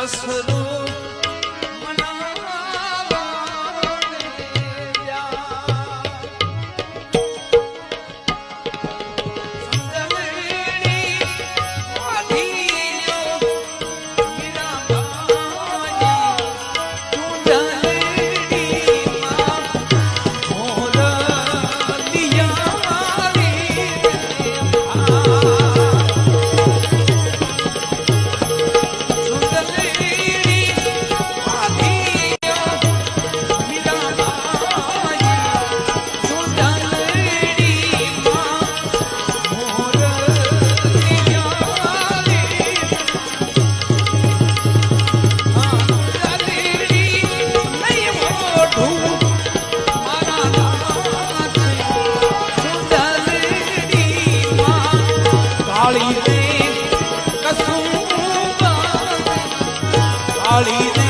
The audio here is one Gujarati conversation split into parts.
فاسهلوا Thank you.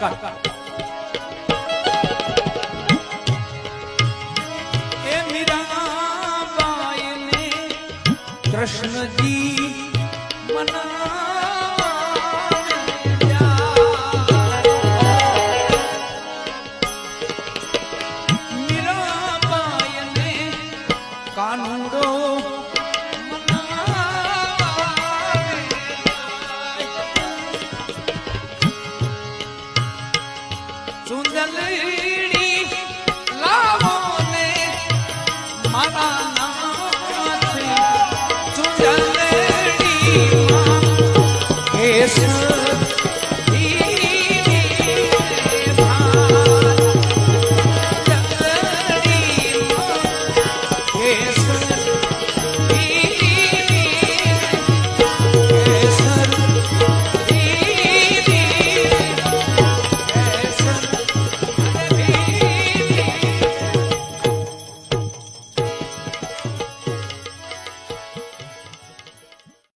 Thakar A મીરાબાઈને Krishnaji મનાવ્યા. Krishna